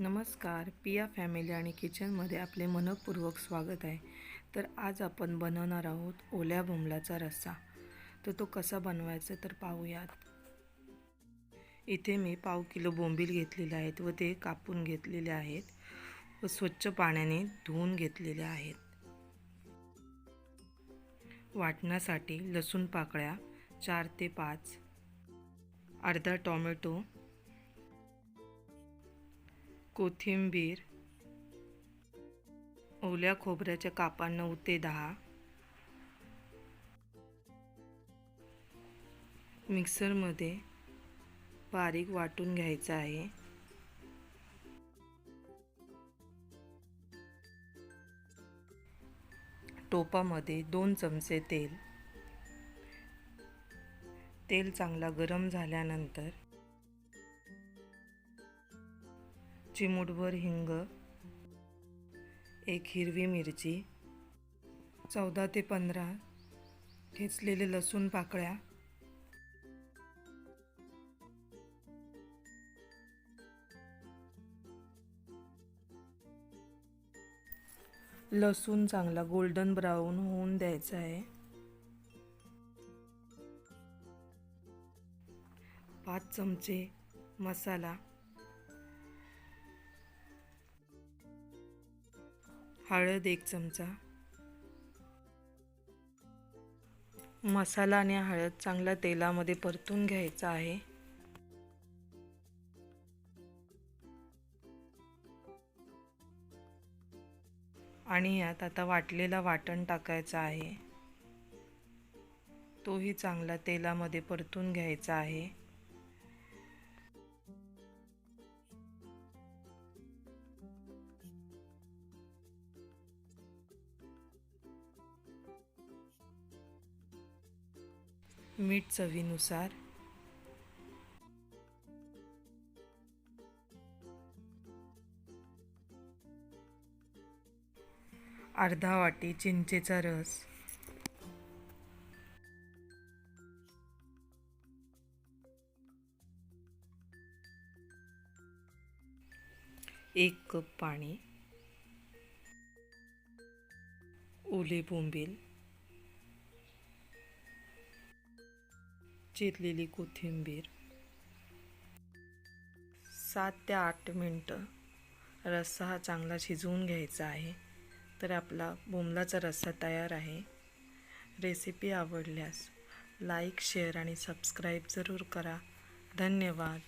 नमस्कार. पिया फॅमिली आणि किचनमध्ये आपले मनपूर्वक स्वागत आहे. तर आज आपण बनवणार आहोत ओल्या बोंबलाचा रस्सा. तर तो कसा बनवायचा तर पाहूयात. इथे मी पाव किलो बोंबील घेतलेले आहेत व ते कापून घेतलेले आहेत व स्वच्छ पाण्याने धुवून घेतलेले आहेत. वाटण्यासाठी लसूण पाकळ्या चार ते पाच अर्धा टॉमॅटो कोथिंबीर ओल्या खोबऱ्याच्या कापा नऊ ते दहा. मिक्सरमध्ये बारीक वाटून घ्यायचं आहे. टोपामध्ये दोन चमचे तेल. तेल चांगला गरम झाल्यानंतर चिमूटभर हिंग एक हिरवी मिरची चौदा ते पंधरा ठेचलेले लसूण पाकळ्या लसूण चांगला गोल्डन ब्राऊन होऊन द्यायचा आहे. पाच चमचे मसाला हळद एक चमचा. मसाला आणि हळद चांगला तेलामध्ये परतून घ्यायचा आहे. आणि यात आता वाटलेला वाटण टाकायचा आहे. तोही चांगला तेलामध्ये परतून घ्यायचा आहे. मीठ चवीनुसार. अर्धा वाटी चिंचेचा रस. एक कप पाणी. ओले बोंबील. चिरलेली कोथिंबीर. सात ते आठ मिनटं रस्सा हा चांगला शिजवून घ्यायचा आहे तर आपला बोंबलाचा रस्सा तयार आहे. रेसिपी आवडल्यास लाईक शेअर आणि सबस्क्राईब जरूर करा. धन्यवाद.